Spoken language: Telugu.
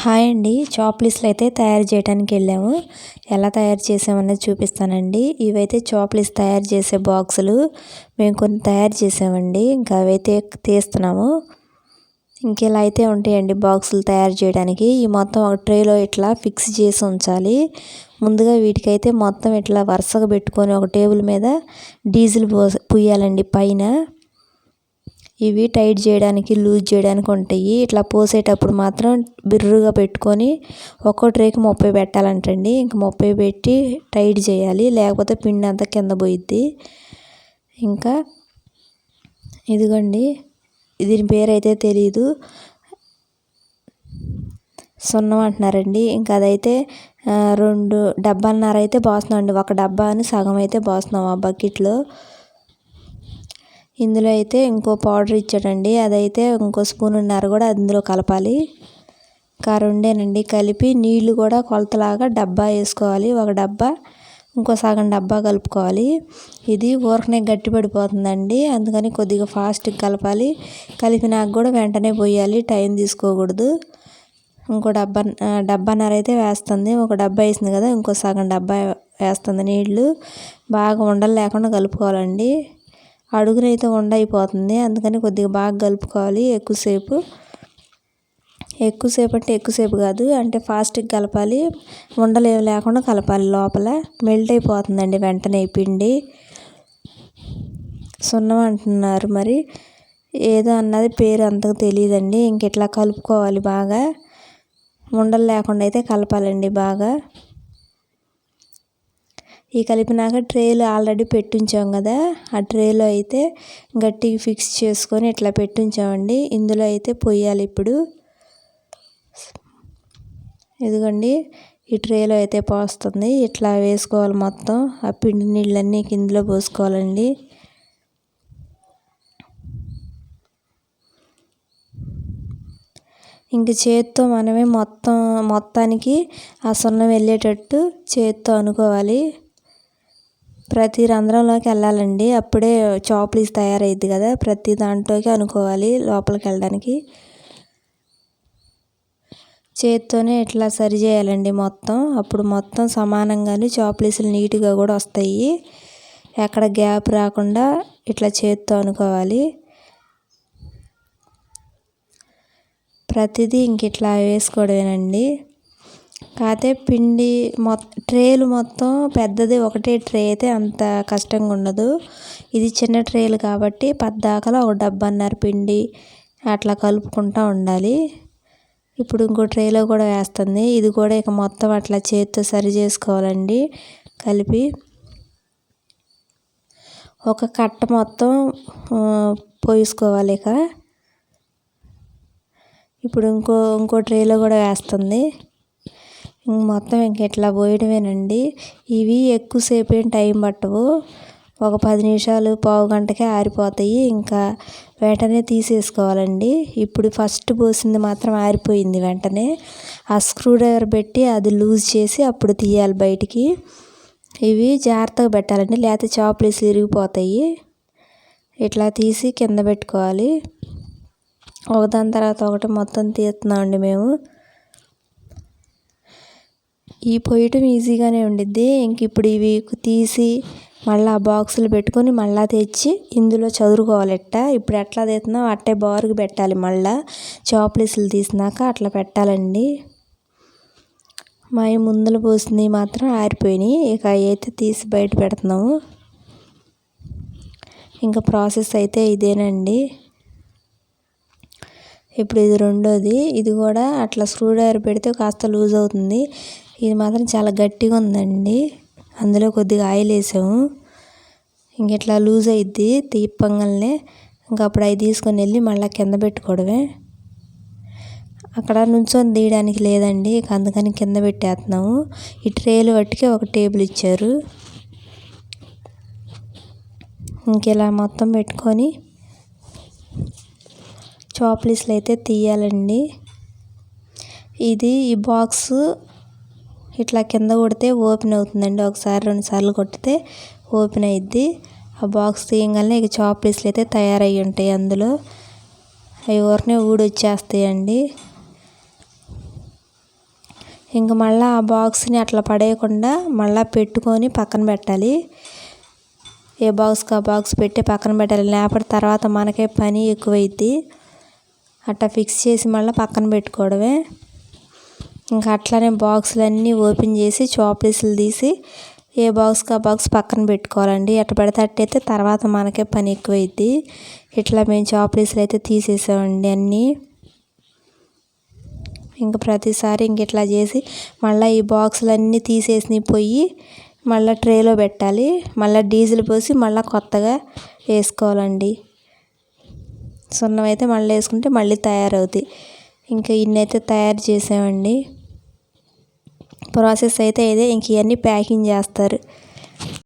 హాయ్ అండి. చాప్లిస్లు అయితే తయారు చేయడానికి వెళ్ళాము. ఎలా తయారు చేసామనేది చూపిస్తానండి. ఇవైతే చాప్లిస్ తయారు చేసే బాక్సులు మేము కొన్ని తయారు చేసామండి. ఇంకా అవైతే తీస్తున్నాము. ఇంకెలా అయితే ఉంటాయండి బాక్సులు తయారు చేయడానికి. ఈ మొత్తం ఒక ట్రేలో ఇట్లా ఫిక్స్ చేసి ఉంచాలి. ముందుగా వీటికైతే మొత్తం ఇట్లా వరుసగా పెట్టుకొని ఒక టేబుల్ మీద డీజిల్ పో పుయ్యాలండి పైన. ఇవి టైట్ చేయడానికి లూజ్ చేయడానికి ఉంటాయి. ఇట్లా పోసేటప్పుడు మాత్రం బిర్రుగా పెట్టుకొని ఒక్కో ట్రేకి ముప్పై పెట్టాలంటండి. ఇంక ముప్పై పెట్టి టైట్ చేయాలి. లేకపోతే పిండి అంతా కింద పోయిద్ది. ఇంకా ఇదిగోండి. దీని పేరు అయితే తెలీదు. సున్నం అంటున్నారండి. ఇంకా అదైతే రెండు డబ్బాన్నర అయితే పోస్తున్నాం అండి ఒక డబ్బా అని సగం అయితే పోస్తున్నాం ఆ బకెట్లో. ఇందులో అయితే ఇంకో పౌడర్ ఇచ్చాడండి. అదైతే ఇంకో స్పూన్ ఉన్నారు కూడా అందులో కలపాలి. ఇంకా రెండేనండి. కలిపి నీళ్ళు కూడా కొలతలాగా డబ్బా వేసుకోవాలి. ఒక డబ్బా ఇంకో సగం డబ్బా కలుపుకోవాలి. ఇది ఊరకనే గట్టి పడిపోతుందండి అందుకని కొద్దిగా ఫాస్ట్గా కలపాలి. కలిపినాక కూడా వెంటనే పోయాలి. టైం తీసుకోకూడదు. ఇంకో డబ్బా డబ్బాన్నర అయితే వేస్తుంది. ఒక డబ్బా వేసింది కదా ఇంకో సగం డబ్బా వేస్తుంది నీళ్ళు. బాగా ఉండలు లేకుండా కలుపుకోవాలండి. అడుగునైతే ఉండ అందుకని కొద్దిగా బాగా కలుపుకోవాలి. ఎక్కువసేపు ఎక్కువసేపు అంటే ఎక్కువసేపు కాదు అంటే ఫాస్ట్గా కలపాలి. ఉండలు లేకుండా కలపాలి లోపల. మెల్ట్ అయిపోతుందండి వెంటనే పిండి. సున్నం అంటున్నారు మరి. ఏదో అన్నది పేరు అంతకు తెలియదండి. ఇంక ఇట్లా కలుపుకోవాలి బాగా? ఉండలు లేకుండా అయితే కలపాలండి బాగా. ఈ కలిపినాక ట్రేలు ఆల్రెడీ పెట్టించాం కదా. ఆ ట్రేలో అయితే గట్టిగా ఫిక్స్ చేసుకొని ఇట్లా పెట్టించామండి. ఇందులో అయితే పొయ్యాలి ఇప్పుడు. ఇదిగోండి ఈ ట్రేలో అయితే పోస్తుంది. ఇట్లా వేసుకోవాలి మొత్తం. ఆ పిండి నీళ్ళన్నీ కిందలో పోసుకోవాలండి. ఇంక చేత్తో మనమే మొత్తం మొత్తానికి ఆ సున్నం వెళ్ళేటట్టు చేత్తో అనుకోవాలి. ప్రతి రంధ్రంలోకి వెళ్ళాలండి. అప్పుడే చాప్లీస్ తయారైద్ది కదా. ప్రతి దాంట్లోకి అనుకోవాలి లోపలికి వెళ్ళడానికి. చేత్తోనే ఇట్లా సరి చేయాలండి మొత్తం. అప్పుడు మొత్తం సమానంగానే చాప్లీసులు నీట్గా కూడా వస్తాయి. ఎక్కడ గ్యాప్ రాకుండా ఇట్లా చేత్తో అనుకోవాలి. ప్రతిదీ ఇంక ఇట్లా వేసుకోవడమేనండి. కాకపోతే పిండి మొత్తం ట్రేలు మొత్తం పెద్దది ఒకటే ట్రే అయితే అంత కష్టంగా ఉండదు. ఇది చిన్న ట్రేలు కాబట్టి పద్దాకలో ఒక డబ్బన్నర పిండి అట్లా కలుపుకుంటూ ఉండాలి. ఇప్పుడు ఇంకో ట్రేలో కూడా వేస్తుంది. ఇది కూడా ఇక మొత్తం అట్లా చేతితో సరి చేసుకోవాలండి. కలిపి ఒక కట్ట మొత్తం పోసుకోవాలి ఇక. ఇప్పుడు ఇంకో ఇంకో ట్రేలో కూడా వేస్తుంది. మొత్తం ఇంక ఇట్లా పోయడమేనండి. ఇవి ఎక్కువసేపు ఏం టైం పట్టవు. ఒక పది నిమిషాలు పావు గంటకే ఆరిపోతాయి. ఇంకా వెంటనే తీసేసుకోవాలండి. ఇప్పుడు ఫస్ట్ పోసింది మాత్రం ఆరిపోయింది వెంటనే. ఆ స్క్రూ డ్రైవర్ పెట్టి అది లూజ్ చేసి అప్పుడు తీయాలి బయటికి. ఇవి జాగ్రత్తగా పెట్టాలండి. లేకపోతే చాప్లీస్ విరిగిపోతాయి. ఇట్లా తీసి కింద పెట్టుకోవాలి. ఒకదాని తర్వాత ఒకటి మొత్తం తీస్తున్నామండి మేము. ఈ పొయ్యటం ఈజీగానే ఉండిద్ది. ఇంక ఇప్పుడు ఇవి తీసి మళ్ళీ ఆ బాక్సులు పెట్టుకొని మళ్ళీ తెచ్చి ఇందులో చదురుకోవాలట ఇప్పుడు ఎట్లా తీస్తున్నాం అట్టే బారుకు పెట్టాలి మళ్ళీ. చాప్లీసులు తీసినాక అట్లా పెట్టాలండి. మా ముందుల పోసింది మాత్రం ఆరిపోయినాయి. ఇక అయితే తీసి బయట పెడుతున్నాము. ఇంకా ప్రాసెస్ అయితే ఇదేనండి. ఇప్పుడు ఇది రెండోది. ఇది కూడా అట్లా స్క్రూ డ్రైవర్ పెడితే కాస్త లూజ్ అవుతుంది. ఇది మాత్రం చాలా గట్టిగా ఉందండి. అందులో కొద్దిగా ఆయిల్ వేసాము. ఇంక ఇట్లా లూజ్ అయిద్ది తీపంగానే ఇంకా అప్పుడు అవి తీసుకొని వెళ్ళి మళ్ళీ కింద పెట్టుకోవడమే. అక్కడ నుంచొని తీయడానికి లేదండి. ఇక అందుకని కింద పెట్టేస్తున్నాము. ఈ ట్రేలు బట్టికి ఒక టేబుల్ ఇచ్చారు. ఇంకెలా మొత్తం పెట్టుకొని చాప్లీస్లు అయితే తీయాలండి. ఇది ఈ బాక్స్ ఇట్లా కింద కొడితే ఓపెన్ అవుతుందండి. ఒకసారి రెండు సార్లు కొడితే ఓపెన్ అయ్యిద్ది ఆ బాక్స్ తీయగానే ఇక చాప్లీస్లు అయితే తయారయ్యి ఉంటాయి అందులో. అవి ఊరినే ఊడొచ్చేస్తాయండి. ఇంక మళ్ళీ ఆ బాక్స్ని అట్లా పడేయకుండా మళ్ళీ పెట్టుకొని పక్కన పెట్టాలి. ఏ బాక్స్కి ఆ బాక్స్ పెట్టి పక్కన పెట్టాలి. లేకపోతే తర్వాత మనకే పని ఎక్కువైద్ది. అట్లా ఫిక్స్ చేసి మళ్ళీ పక్కన పెట్టుకోవడమే. ఇంకా అట్లానే బాక్సులన్నీ ఓపెన్ చేసి చాపీసులు తీసి ఏ బాక్స్కి ఆ బాక్స్ పక్కన పెట్టుకోవాలండి. ఎట్ట పెడితే అట్టయితే తర్వాత మనకే పని ఎక్కువైద్ది. ఇట్లా మేము చాపీసులు అయితే తీసేసామండి అన్నీ. ఇంకా ప్రతిసారి ఇంక ఇట్లా చేసి మళ్ళీ ఈ బాక్సులన్నీ తీసేసి పోయి మళ్ళీ ట్రేలో పెట్టాలి. మళ్ళీ డీజిల్ పోసి మళ్ళీ కొత్తగా వేసుకోవాలండి. సున్నం అయితే మళ్ళీ వేసుకుంటే మళ్ళీ తయారవుతాయి ఇంకా ఇన్నైతే తయారు చేసామండి. ప్రాసెస్ అయితే ఇదే. ఇంక ఇవన్నీ ప్యాకింగ్ చేస్తారు.